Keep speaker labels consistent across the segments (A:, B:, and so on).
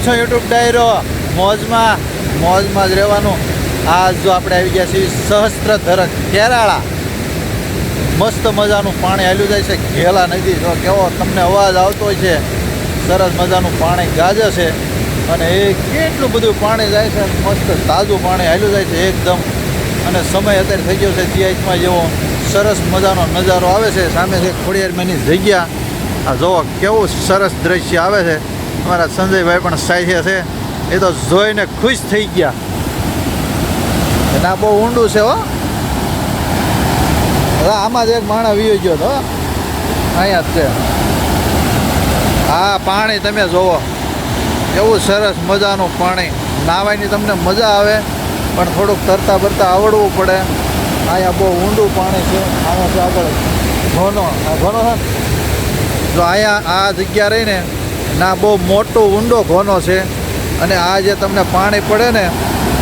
A: કેમ છો યુટ્યુબ ડાયરો. મોજમાં મોજમાં જ રહેવાનું. આ જો આપણે આવી ગયા છીએ સહસ્ત્રધર કેરાળા મસ્ત મજાનું પાણી હાલ્યું જાય છે. ઘેલા નદી જો કેવો તમને અવાજ આવતો હોય છે. સરસ મજાનું પાણી ગાજે છે. અને એ કેટલું બધું પાણી જાય છે. મસ્ત તાજું પાણી હાલ્યું જાય છે એકદમ. અને સમય અત્યારે થઈ ગયો છે જીઆઈચમાં જેવો સરસ મજાનો નજારો આવે છે. સામે છે ખોડિયારમાંની જગ્યા. આ જોવો કેવું સરસ દ્રશ્ય આવે છે. અમારા સંજયભાઈ પણ સાથે છે. એ તો જોઈને ખુશ થઈ ગયા. ના બહુ ઊંડું છે હો. આમાં જ એક માણસ વીયો ગયો તો અહીંયા જ છે. હા, પાણી તમે જોવો. એવું સરસ મજાનું પાણી. નાવાની તમને મજા આવે, પણ થોડુંક તરતા ફરતા આવડવું પડે. અહીંયા બહુ ઊંડું પાણી છે. છે આગળ ઘોનો ઘોનો જો અહીંયા આ જગ્યા રહીને ના, બહુ મોટો ઊંડો ઘોનો છે. અને આ જે તમને પાણી પડે ને,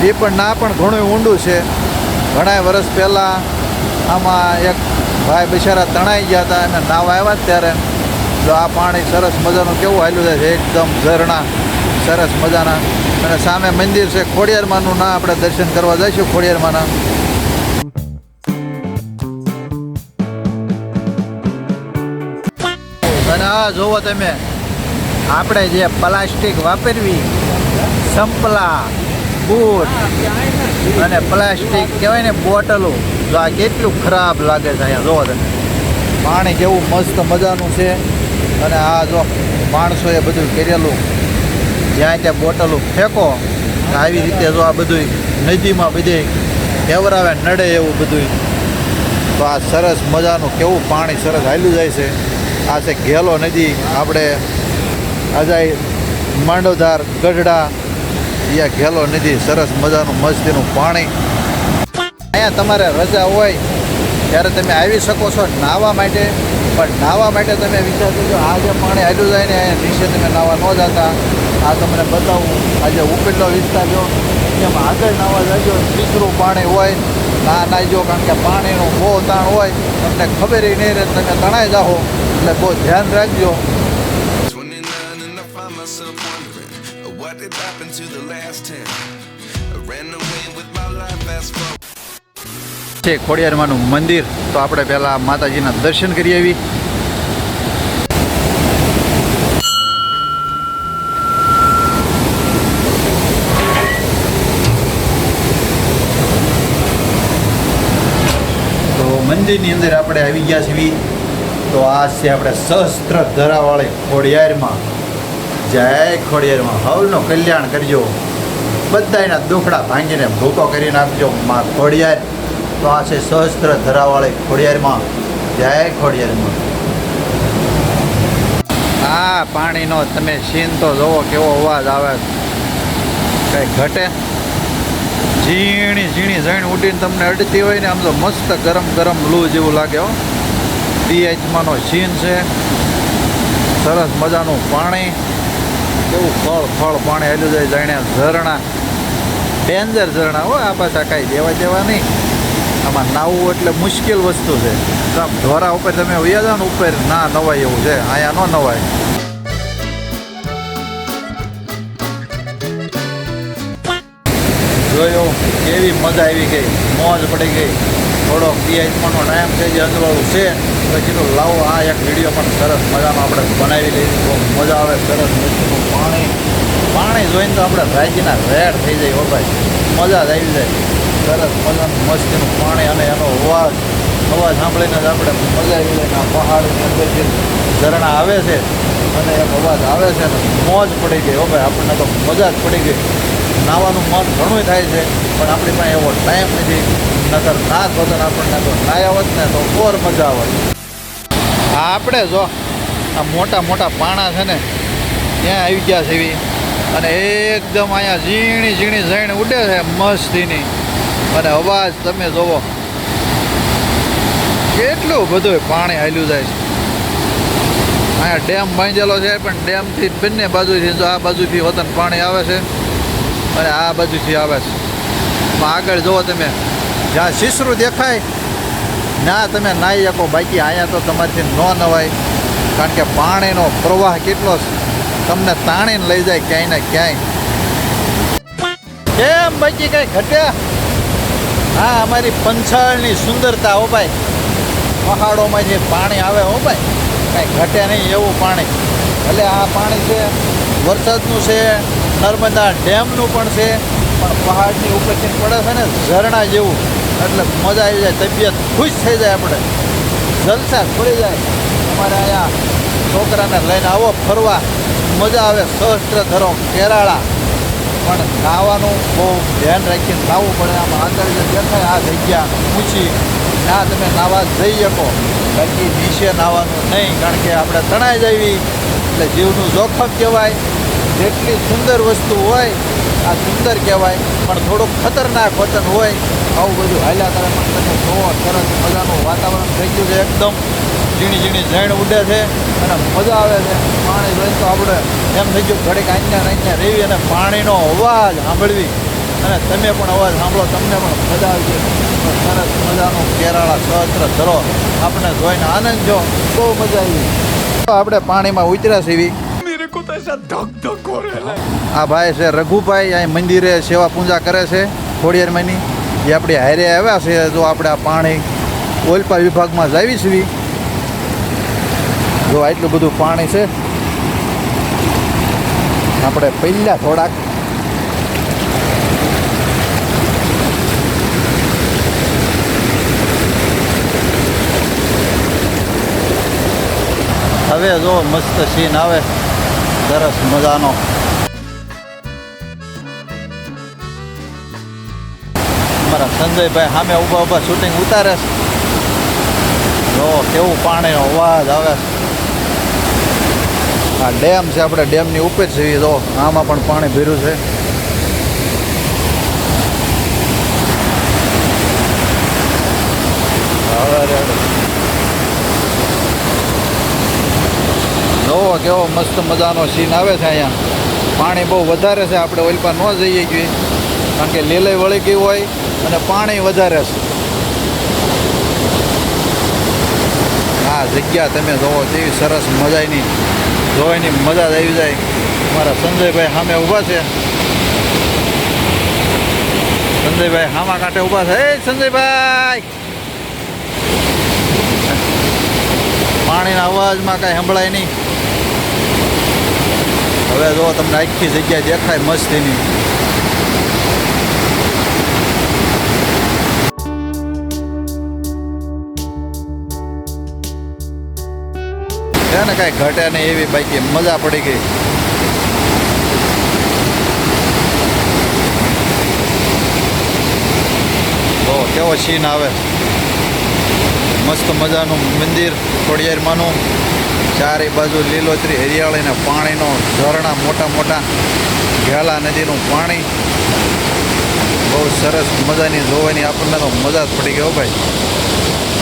A: એ પણ ના પણ ઘણું ઊંડું છે. ઘણા વર્ષ પહેલાં આમાં એક ભાઈ બિચારા તણાઈ ગયા હતા અને નાવા આવ્યા ત્યારે. તો આ પાણી સરસ મજાનું કેવું હાલ્યું છે, એકદમ ઝરણા. સરસ મજાના. અને સામે મંદિર છે, ખોડિયારમાંનું. ના, આપણે દર્શન કરવા જઈશું ખોડિયારમાંના. અને આ જોવો તમે આપણે જે પ્લાસ્ટિક વાપરવી, સંપલા, બૂટ અને પ્લાસ્ટિક કહેવાય ને બોટલો, જો આ કેટલું ખરાબ લાગે છે અહીંયા જોવો તમે. પાણી કેવું મસ્ત મજાનું છે અને આ જો માણસોએ બધું કરેલું, જ્યાં ત્યાં બોટલો ફેંકો આવી રીતે જો આ બધું નદીમાં બધે કેવરાવે, નડે એવું બધું તો આ સરસ મજાનું કેવું પાણી સરસ હાલ્યું જાય છે. આ છે ઘેલો નદી, આપણે અજાય માંડવધાર ગઢડા, યા ઘેલો નદી સરસ મજાનું, મસ્તીનું પાણી. અહીંયા તમારે રજા હોય, ત્યારે તમે આવી શકો છો નાહવા માટે. પણ નાહવા માટે તમે વિચારજો જો આ જે પાણી હાલ્યું જાય ને, અહીંયા નીચે તમે નાહવા ન જતા. આ તમને બતાવું, આજે જે વિસ્તાર જો, એમાં આગળ નાહવા જાજો ટીચરું પાણી હોય, ના નાહજો કારણ કે પાણીનું બહુ તાણ હોય, તમને ખબર નહીં રહે, તમે તણાઈ જાઓ. એટલે બહુ ધ્યાન રાખજો.
B: Myself wondering uh, what did happen to the last 10. I ran away with my life fast forward.
A: છે ખોડિયારમાંનું મંદિર તો આપણે પહેલાં માતાજીના દર્શન કરી આવી તો મંદિરની અંદર આપણે આવી ગયા છીએ તો આ છે આપણે સહસ્ત્ર ધરાવાળી ખોડિયારમાં જય ખોડિયારમાં. હવનું કલ્યાણ કરજો. બધાયના દુખડા ભાંગીને ભૂકો કરી નાખજો. માં ખોડિયાર. તો આ છે સહસ્ત્ર ધરાવાળી ખોડિયારમાં. જય ખોડિયારમાં. આ પાણીનો તમે સીન તો જોવો કેવો અવાજ આવે. કઈ ઘટે? ઝીણી ઝીણી ઝીણ ઉડીને તમને અડતી હોય ને આમ તો મસ્ત ગરમ ગરમ લૂ જેવું લાગે હો. પીએચમાંનો સીન છે. સરસ મજાનું પાણી. કેવું ફળ ફળ પાણી હેલું જાય જાણ્યા ઝરણા. ડેન્જર ઝરણા હો, આ પાછા કાંઈ દેવા દેવા નહીં. આમાં નાવું એટલે મુશ્કેલ વસ્તુ છે. આમ ઢોરા ઉપર તમે વયા જાઓ ને ઉપર ના નવાય એવું છે. અહીંયા ન નવાય. જોયો, કેવી મજા આવી ગઈ. મોજ પડી ગઈ. થોડોક પીઆઈસમાંનો ટાઈમ છે જે અંજવાળું છે. તો કીધું, લાવો, આ એક વીડિયો પણ સરસ મજાનો આપણે બનાવી લઈશું. બહુ મજા આવે, સરસ મસ્તીનું પાણી. પાણી જોઈને તો આપણે રાજ્યના રેડ થઈ જાય, હો ભાઈ. મજા જ આવી જાય. સરસ મજાનું, મસ્તીનું પાણી અને એનો અવાજ. અવાજ સાંભળીને જ આપણે મજા આવી જાય આ પહાડની અંદરથી ઝરણા આવે છે, અને એક અવાજ આવે છે ને, મોજ પડી ગઈ, હો ભાઈ. આપણને તો મજા જ પડી ગઈ. નાવાનું મન ઘણું થાય છે, પણ આપણી પાસે એવો ટાઈમ નથી. નગર ના વગર આપણને તો ના આવત ને તો ઓર મજા આવે આ આપણે જો આ મોટા મોટા પાણા છે ને, ત્યાં આવી ગયા છે એવી. અને એકદમ અહીંયા ઝીણી ઝીણી ઝીણ ઉડે છે મસ્તીની. અને અવાજ તમે જોવો, કેટલું બધું પાણી હાલ્યું જાય છે. અહીંયા ડેમ બાંધેલો છે, પણ ડેમથી બંને બાજુથી જો આ બાજુથી વતન પાણી આવે છે, અને આ બાજુથી આવે છે. આગળ જુઓ તમે જ્યાં શીસરું દેખાય? ના, તમે નાહી શકો. બાકી અહીંયા તો તમારીથી ન નવાય. કારણ કે પાણીનો પ્રવાહ કેટલો તમને તાણીને લઈ જાય ક્યાંય ને ક્યાંય. કેમ બાકી કઈ ઘટે? હા, અમારી પંચાળની સુંદરતા હો ભાઈ. પહાડોમાં જે પાણી આવે હો ભાઈ, કાંઈ ઘટે નહીં એવું પાણી. એટલે આ પાણી છે, વરસાદનું છે, નર્મદા ડેમનું પણ છે. પણ પહાડની ઉપરથી પડે છે ને, ઝરણા જેવું. એટલે મજા આવી જાય, તબિયત ખુશ થઈ જાય આપણે. જલસા ખુલી જાય. અમારે અહીંયા છોકરાને લઈને આવો, ફરવા. મજા આવે સહસ્ત્ર ધરો કેરાળા. પણ નાવાનું બહુ ધ્યાન રાખીને નાવું પડે. આમ આગળ જે દેખાય, આ જગ્યા પૂછી ના તમે નાવા જઈ શકો. બાકી નીચે નાવાનું નહીં, કારણ કે આપણે તણાઈ જવી. એટલે જીવનું જોખમ કહેવાય. જેટલી સુંદર વસ્તુ હોય આ સુંદર કહેવાય, પણ થોડુંક ખતરનાક વચન હોય, આવું બધું હાલ્યા કરે પણ તમે જોવો સરસ મજાનું વાતાવરણ થઈ ગયું છે, એકદમ ઝીણી ઝીણી ઝેણ ઉડે છે અને મજા આવે છે. પાણી જોઈને તો આપણે એમ થઈ ગયું ઘડીક ને અહીંયા રેવી અને પાણીનો અવાજ સાંભળવી. અને તમે પણ અવાજ સાંભળો, તમને પણ મજા આવી જાય સરસ મજાનું કેરાળા સહસ્ત્ર ધરો. આપણે જોઈને આનંદ જો બહુ મજા આવી. તો આપણે પાણીમાં ઉતર્યા સીવી આ ભાઈ છે રઘુભાઈ અહીં મંદિરે સેવા પૂજા કરે છે ખોડિયારમાંની જે આપણી હારે આવ્યા છે જો આપણે આ પાણી ઓલપા વિભાગમાં જાવી છીએ. જો આટલું બધું પાણી છે આપણે પહેલાં થોડાક હવે જો મસ્ત સીન આવે. સરસ મજાનો. અમારા સંજયભાઈ સામે ઊભા ઊભા શૂટિંગ ઉતારે છે. જો કેવું પાણીનો અવાજ આવે આ ડેમ છે, આપણે ડેમની ઉપર છે જો આમાં પણ પાણી ભીરું છે હવે રેડી. કેવો મસ્ત મજાનો સીન આવે છે અહીંયા. પાણી બહુ વધારે છે, આપણે ઓલપા ન જઈએ જોઈએ. કારણ કે લીલાઈ વળી ગયું હોય અને પાણી વધારે છે. આ જગ્યા તમે જોવો તેવી સરસ મજાની, જોવાની મજા જ આવી જાય. અમારા સંજયભાઈ સામે ઊભા છે. સંજયભાઈ હામા કાંઠે ઊભા છે. એ સંજયભાઈ! પાણીના અવાજમાં કાંઈ સંભળાય નહીં. હવે જો તમને આખી જગ્યા દેખાય મસ્તીની ને કાંઈ ઘટે નહીં એવી બાકી, મજા પડી ગઈ. તો કેવો સીન આવે. મસ્ત મજાનું મંદિર, ખોડિયારમાંનું. ચારે બાજુ લીલોતરી હરિયાળીના પાણીનો ઝરણા મોટા મોટા ઘેલા નદીનું પાણી. બહુ સરસ મજાની જોવાની આપણને તો મજા જ પડી ગયો ભાઈ.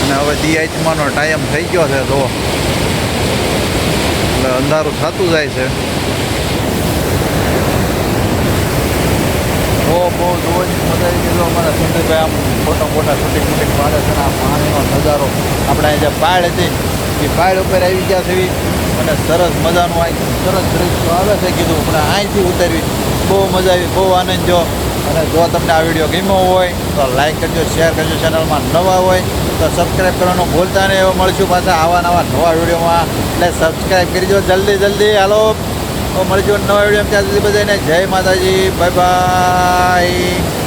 A: અને હવે દિયાચમાનો ટાઈમ થઈ ગયો છે, જો. એટલે અંધારું થતું જાય છે. બહુ બહુ જોવાની મજા આવી ગઈ અમારા સંજયભાઈ આમ મોટા મોટા શૂટિંગ શૂટિંગ પાડે છે આ પાણીનો નજારો. આપણે અહીંયા પાડ હતી એ પાડ ઉપર આવી ગયા છે અને સરસ મજાનું આ સરસ દ્રશ્યો આવે છે કીધું. પણ અહીંથી ઉતરવી બહુ મજા આવી, બહુ આનંદ જો અને જો તમને આ વીડિયો ગમ્યો હોય, તો લાઈક કરજો, શેર કરજો, ચેનલમાં નવા હોય, તો સબસ્ક્રાઈબ કરવાનું ભૂલતા નહીં. એવા મળશું પાછા આવા નવા નવા વિડીયોમાં. એટલે સબસ્ક્રાઈબ કરી દો જલ્દી જલ્દી. હાલો. મળજો નવા વીડિયો ત્યાં સુધી બધાને જય માતાજી. Bye bye.